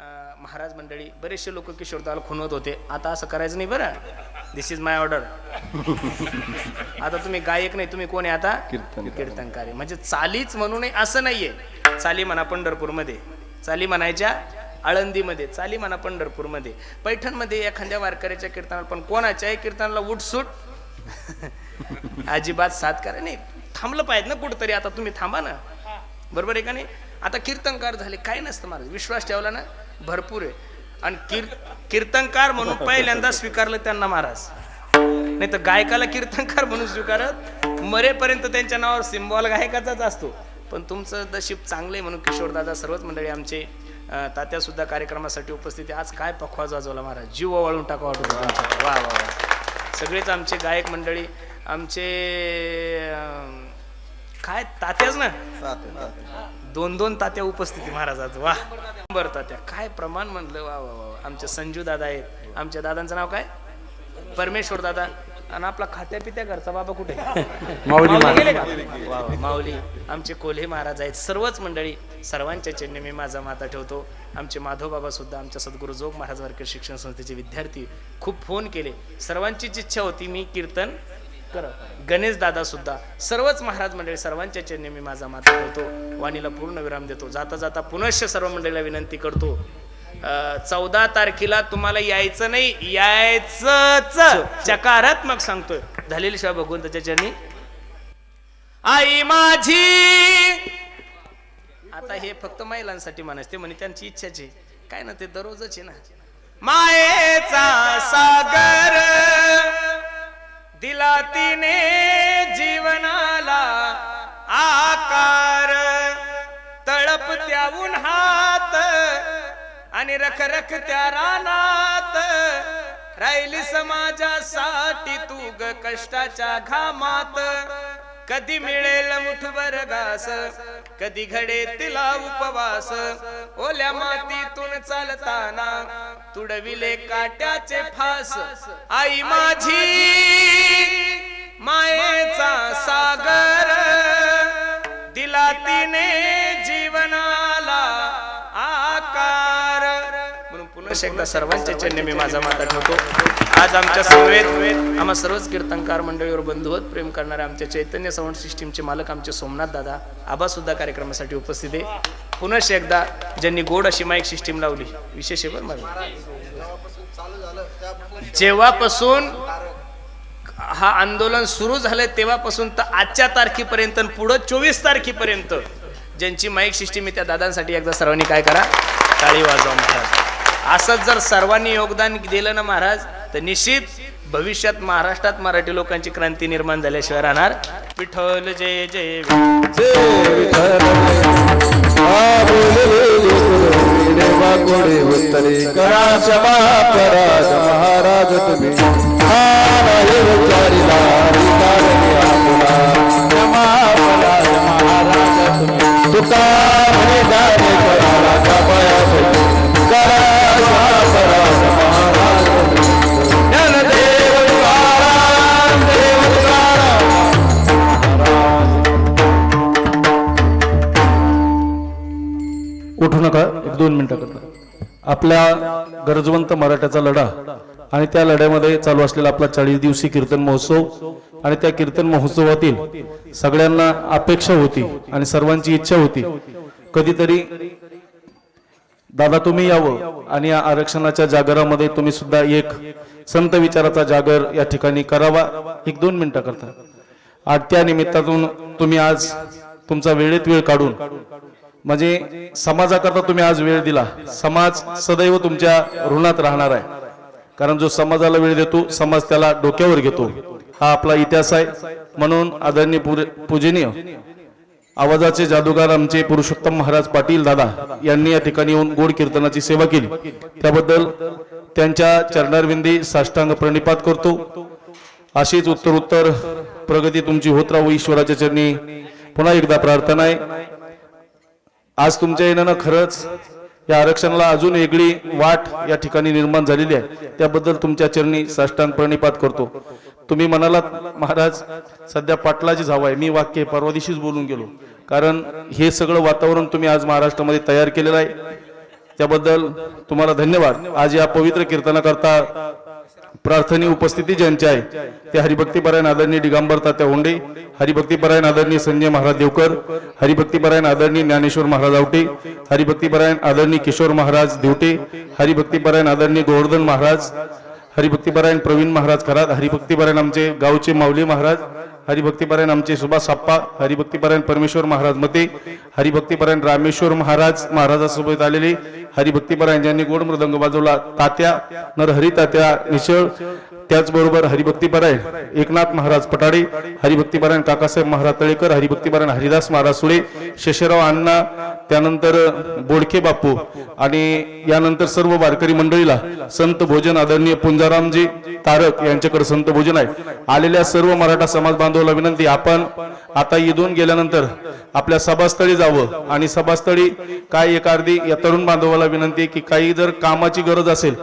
महाराज मंडळी बरेचसे लोक किशोरदाला खुनवत होते. आता असं करायचं नाही बरं. दिस इज माय ऑर्डर आता तुम्ही गायक नाही तुम्ही कोण आहे आता? कीर्तनकार. आहे म्हणजे चालीच म्हणू नये असं नाहीये. चाली म्हणा पंढरपूरमध्ये. चाली म्हणायच्या आळंदीमध्ये. चाली म्हणा पंढरपूरमध्ये. पैठणमध्ये एखाद्या वारकऱ्याच्या कीर्तनाला पण कोणाच्याही कीर्तनाला उठसूट? अजिबात साथ करा नाही. थांबलं पाहिजे ना कुठंतरी. आता तुम्ही थांबा ना. बरोबर आहे का नाही? आता कीर्तनकार झाले. काय नसतं महाराज. विश्वास ठेवला ना. भरपूर आहे. आणि कीर कीर्तनकार म्हणून पहिल्यांदा स्वीकारलं त्यांना महाराज. नाही तर गायकाला कीर्तनकार म्हणून स्वीकारत मरेपर्यंत त्यांच्या नावावर सिम्बॉल गायकाचाच असतो. पण तुमचं नशीब चांगलं आहे म्हणून किशोरदादा सर्वच मंडळी आमचे तात्यासुद्धा कार्यक्रमासाठी उपस्थित आहे. आज काय पखवा वाजवला महाराज? जीव वाळून टाका वाटत वा वा वा. सगळेच आमचे गायक मंडळी आमचे काय तात्याच ना? दोन दोन तात्या उपस्थिती महाराजात. वा. बरं तात्या. काय प्रमाण म्हणलं वा वा वा आमचे संजू दादा आहेत. आमच्या दादांचं नाव काय? परमेश्वर दादा. आणि आपला खात्या पित्या घरचा बाबा कुठे? माऊली माऊली गेले का? वा वा, माऊली. आमचे कोल्हे महाराज आहेत. सर्वच मंडळी सर्वांच्या चरणी मी माझा माता ठेवतो. आमचे माधव बाबा सुद्धा आमच्या सद्गुरू जोग महाराज वारकर शिक्षण संस्थेचे विद्यार्थी खूप फोन केले. सर्वांचीच इच्छा होती मी कीर्तन कर गणेश दादा सुद्धा सर्वच महाराज मंडळी सर्वांच्या चरणी मी माझा माता ठेवतो वाणीला पूर्ण विराम देतो. जाता जाता पुनश्च सर्व मंडळीला विनंती करतो. चौदा तारखेला तुम्हाला यायचं नाही यायचंच. चकारात्मक सांगतोय. झालेली शिवाय भगवंताच्या चरणी. आई माझी. आता हे फक्त महिलांसाठी म्हणायचं ते म्हणे त्यांची इच्छाची काय ना ते दररोजच आहे ना. मायेचा सागर. दिला तिने जीवनाला आकार. तळप त्या उन्हात आणि रखरख त्या रानात. राहिली समाजासाठी तू ग कष्टाच्या घामात. कधी मिळेल मुठभर घास कधी घडे तिला उपवास. ओल्या मातीतून चालताना तुडविले काट्याचे फास. आई माझी मायेचा सागर. दिला तिने जीवनाला आकार. म्हणून पुन्हा एकदा सर्वांच्या चरणी मी माझा माता ठेवतो. आज आमच्या समवेत आम्हा सर्वच कीर्तनकार मंडळीवर बंधुवत प्रेम करणारे आमच्या चैतन्य सवण सिस्टीमचे मालक आमचे सोमनाथ दादा. आबा सुद्धा कार्यक्रमासाठी उपस्थित आहे. पुन्हा एकदा ज्यांनी गोड अशी माईक सिस्टीम लावली विशेष आहे बरं जेव्हापासून हा आंदोलन सुरू झालंय तेव्हापासून तर आजच्या तारखेपर्यंत पुढं चोवीस तारखेपर्यंत ज्यांची माईक सिस्टीम आहे त्या दादांसाठी एकदा सर्वांनी काय करा टाळी वाजवा महाराज. असंच जर सर्वांनी योगदान दिलं ना महाराज तर निश्चित भविष्यात महाराष्ट्रात मराठी लोकांची क्रांती निर्माण झाल्याशिवाय राहणार. विठ्ठल जय जय आपल्या गरजवंत मराठ्याचा लढा आणि त्या लढ्यामध्ये चालू असलेला आपला चाळीस दिवशी कीर्तन महोत्सव आणि त्या कीर्तन महोत्सवातील सगळ्यांना अपेक्षा होती आणि सर्वांची इच्छा होती. कधीतरी दादा तुम्ही यावं आणि या आरक्षणाच्या जागरामध्ये तुम्ही सुद्धा एक संत विचाराचा जागर या ठिकाणी करावा. एक दोन मिनिटं करता. आणि त्या निमित्तातून तुम्ही आज तुमचा वेळेत वेळ काढून म्हणजे समाजाकरता तुम्ही आज वेळ दिला. समाज सदैव तुमच्या ऋणात राहणार आहे. कारण जो समाजाला वेळ देतो समाज त्याला डोक्यावर घेतो. हा आपला इतिहास आहे. म्हणून आदरणीय पूजनीय आवाजाचे जादूगार आमचे पुरुषोत्तम महाराज पाटील दादा यांनी या ठिकाणी येऊन गोड कीर्तनाची सेवा केली. त्याबद्दल त्यांच्या चरणारविंदी साष्टांग प्रणिपात करतो. अशीच उत्तरोत्तर प्रगती तुमची होत राहू ईश्वराच्या चरणी. पुन्हा एकदा प्रार्थना आहे. आज तुमच्या येण्यानं खरंच या आरक्षणाला अजून वेगळी वाट या ठिकाणी निर्माण झालेली आहे. त्याबद्दल तुमच्या चरणी साष्टांग प्रणिपात करतो. तुम्ही म्हणालात महाराज सध्या पाटलाची झाव आहे. मी वाक्य परवा दिवशीच बोलून गेलो. कारण हे सगळं वातावरण तुम्ही आज महाराष्ट्रामध्ये तयार केलेलं आहे. त्याबद्दल तुम्हाला धन्यवाद. आज या पवित्र कीर्तनाकरता प्रार्थनी उपस्थिती ज्यांची आहे ते हरिभक्तीपरायण आदरणीय दिगंबर तात्या होंडे हरिभक्तीपरायण आदरणीय संजय महाराज देवकर हरिभक्तीपरायण आदरणीय ज्ञानेश्वर महाराज आवटे हरिभक्तीपरायण आदरणीय किशोर महाराज देवटे हरिभक्तीपरायण आदरणीय गोवर्धन महाराज हरिभक्तीपरायण प्रवीण महाराज खरात हरिभक्तीपरायण आमचे गावचे माऊली महाराज हरिभक्तीपरायण आमचे सुभाष साप्पा हरिभक्तीपरायण परमेश्वर महाराज मते हरिभक्तीपरायण रामेश्वर महाराज महाराजासोबत आलेले हरिभक्तीपरायण ज्यांनी गोड मृदंग वाजवला तात्या नरहरी तात्या निशळ त्याचबरोबर हरिभक्तीपरायण एकनाथ महाराज पटाडे हरिभक्तीपरायण काकासाहेब महाराज तळेकर हरिभक्तीपरायण हरिदास महाराज सुळे शेषराव अण्णा त्यानंतर बोडके बापू आणि यानंतर सर्व वारकरी मंडळीला संत भोजन आदरणीय पुंजारामजी तारक यांच्याकडे संत भोजन आहे. आलेल्या सर्व मराठा समाज बांधवाला विनंती आपण आता इथून गेल्यानंतर आपल्या सभास्थळी जावं आणि सभास्थळी काय एक अर्धी या तरुण बांधवाला विनंती की काही जर कामाची गरज असेल